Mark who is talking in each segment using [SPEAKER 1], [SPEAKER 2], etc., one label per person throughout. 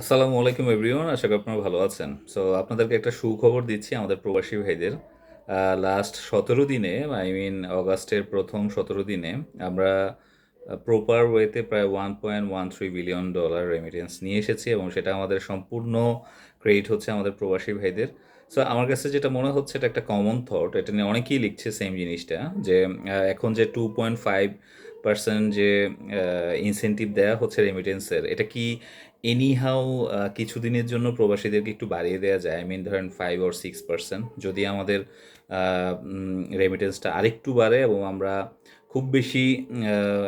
[SPEAKER 1] আসসালামু আলাইকুম এভরিওয়ান আশা করি আপনারা ভালো আছেন। সো আপনাদেরকে একটা সুখবর দিচ্ছি আমাদের প্রবাসী ভাইদের। লাস্ট সতেরো দিনে আই মিন অগাস্টের প্রথম সতেরো দিনে আমরা প্রপার ওয়েতে প্রায় one point one three billion dollar remittance নিয়ে এসেছি এবং সেটা আমাদের সম্পূর্ণ ক্রেডিট হচ্ছে আমাদের প্রবাসী ভাইদের। সো আমার কাছে যেটা মনে হচ্ছে, এটা একটা কমন থট এটা নিয়ে অনেকেই লিখছে সেম জিনিসটা, যে এখন যে টু পয়েন্ট ফাইভ পার্সেন্ট যে ইনসেন্টিভ দেয়া হচ্ছে রেমিটেন্সের এটা কি এনিহাও কিছুদিনের জন্য প্রবাসীদেরকে একটু বাড়িয়ে দেওয়া যায়? আই মিন ধরেন ফাইভ অর সিক্স পার্সেন্ট যদি আমাদের রেমিটেন্সটা আরেকটু বাড়ে এবং আমরা খুব বেশি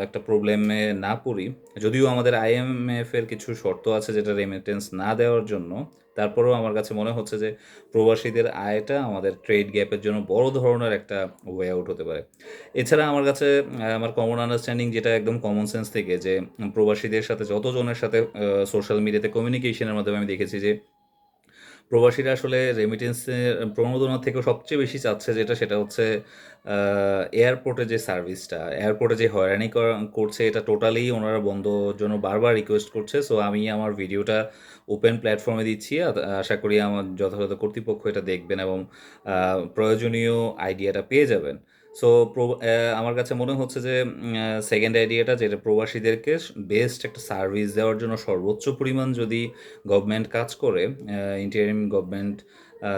[SPEAKER 1] একটা প্রবলেমে না পড়ি। যদিও আমাদের আইএমএফ এর কিছু শর্ত আছে যেটা রেমিটেন্স না দেওয়ার জন্য, তারপরেও আমার কাছে মনে হচ্ছে যে প্রবাসীদের আয়টা আমাদের ট্রেড গ্যাপের জন্য বড় ধরনের একটা ওয়ে আউট হতে পারে। এছাড়া আমার কাছে আমার কমন আন্ডারস্ট্যান্ডিং যেটা একদম কমন সেন্স থেকে যে প্রবাসীদের সাথে, যতজনের সাথে সোশ্যাল মিডিয়াতে কমিউনিকেশনের মাধ্যমে আমি দেখেছি যে প্রবাসীরা আসলে রেমিটেন্সের প্রণোদনা থেকে সবচেয়ে বেশি চাচ্ছে যেটা, সেটা হচ্ছে এয়ারপোর্টে যে সার্ভিসটা এয়ারপোর্টে যে হয়রানি করছে, এটা টোটালি ওনারা বন্ধ জন্য বারবার রিকোয়েস্ট করছে। সো আমি আমার ভিডিওটা ওপেন প্ল্যাটফর্মে দিচ্ছি। আশা করি আমার যথাযথ কর্তৃপক্ষ এটা দেখবেন এবং প্রয়োজনীয় আইডিয়াটা পেয়ে যাবেন। সো আমার কাছে মনে হচ্ছে যে সেকেন্ড আইডিয়াটা যেটা প্রবাসীদেরকে বেস্ট একটা সার্ভিস দেওয়ার জন্য সর্বোচ্চ পরিমাণ যদি গভর্নমেন্ট কাজ করে ইন্টারিম গভর্নমেন্ট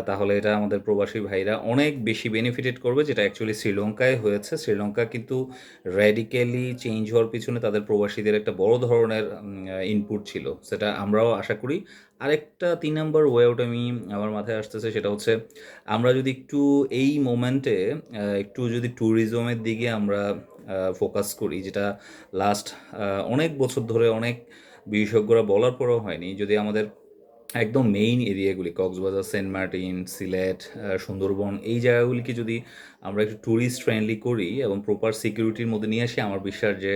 [SPEAKER 1] তাহলে এটা আমাদের প্রবাসী ভাইরা অনেক বেশি বেনিফিটেড করবে, যেটা অ্যাকচুয়ালি শ্রীলঙ্কায় হয়েছে। শ্রীলঙ্কা কিন্তু র্যাডিক্যালি চেঞ্জ হওয়ার পিছনে তাদের প্রবাসীদের একটা বড় ধরনের ইনপুট ছিল। সেটা আমরাও আশা করি। আরেকটা তিন নম্বর ওয়ে আউট আমি আমার মাথায় আসতেছে, সেটা হচ্ছে আমরা যদি একটু এই মোমেন্টে একটু যদি ট্যুরিজমের দিকে আমরা ফোকাস করি, যেটা লাস্ট অনেক বছর ধরে অনেক বিশেষজ্ঞরা বলার পরেও হয়নি। যদি আমাদের একদম মেইন এরিয়াগুলি, কক্সবাজার, সেন্ট মার্টিন, সিলেট সুন্দরবন, এই জায়গাগুলিকে যদি আমরা একটু ট্যুরিস্ট ফ্রেন্ডলি করি এবং প্রপার সিকিউরিটির মধ্যে নিয়ে আসি, আমার বিশ্বাস যে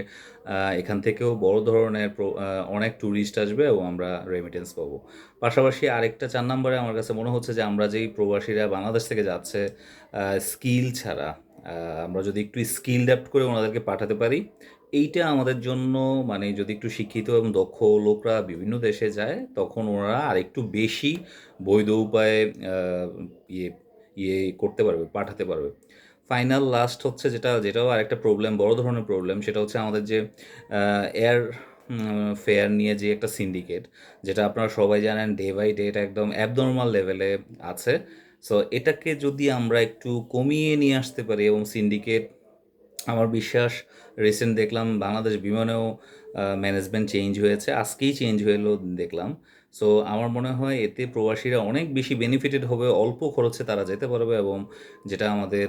[SPEAKER 1] এখান থেকেও বড় ধরনের অনেক ট্যুরিস্ট আসবে এবং আমরা রেমিটেন্স পাবো। পাশাপাশি আরেকটা চার নম্বরে আমার কাছে মনে হচ্ছে যে, আমরা যেই প্রবাসীরা বাংলাদেশ থেকে যাচ্ছে স্কিল ছাড়া আমরা যদি একটু স্কিল ডেভেলপ করে ওনাদেরকে পাঠাতে পারি, এইটা আমাদের জন্য মানে যদি একটু শিক্ষিত এবং দক্ষ লোকরা বিভিন্ন দেশে যায়, তখন ওরা আরেকটু বেশি বৈধ উপায়ে ইয়ে ইয়ে করতে পারবে, পাঠাতে পারবে। ফাইনাল লাস্ট হচ্ছে যেটা, যেটাও আরেকটা প্রবলেম বড় ধরনের প্রবলেম সেটা হচ্ছে আমাদের যে এয়ার ফেয়ার নিয়ে যে একটা সিন্ডিকেট যেটা আপনারা সবাই জানেন ডে বাই ডে এটা একদম অ্যাবনর্মাল লেভেলে আছে। সো এটাকে যদি আমরা একটু কমিয়ে নিয়ে আসতে পারি এবং সিন্ডিকেট আমার বিশ্বাস রিসেন্ট দেখলাম বাংলাদেশ বিমানেও ম্যানেজমেন্ট চেঞ্জ হয়েছে। আজকেই চেঞ্জ হলো দেখলাম। সো আমার মনে হয় এতে প্রবাসীরা অনেক বেশি বেনিফিটেড হবে, অল্প খরচে তারা যেতে পারবে এবং যেটা আমাদের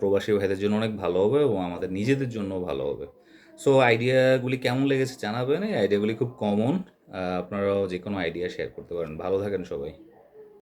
[SPEAKER 1] প্রবাসী ভাইদের জন্য অনেক ভালো হবে এবং আমাদের নিজেদের জন্য ভালো হবে। সো আইডিয়াগুলি কেমন লেগেছে জানাবেন? এই আইডিয়াগুলি খুব কমন আপনারাও যে কোনো আইডিয়া শেয়ার করতে পারেন। ভালো থাকেন সবাই।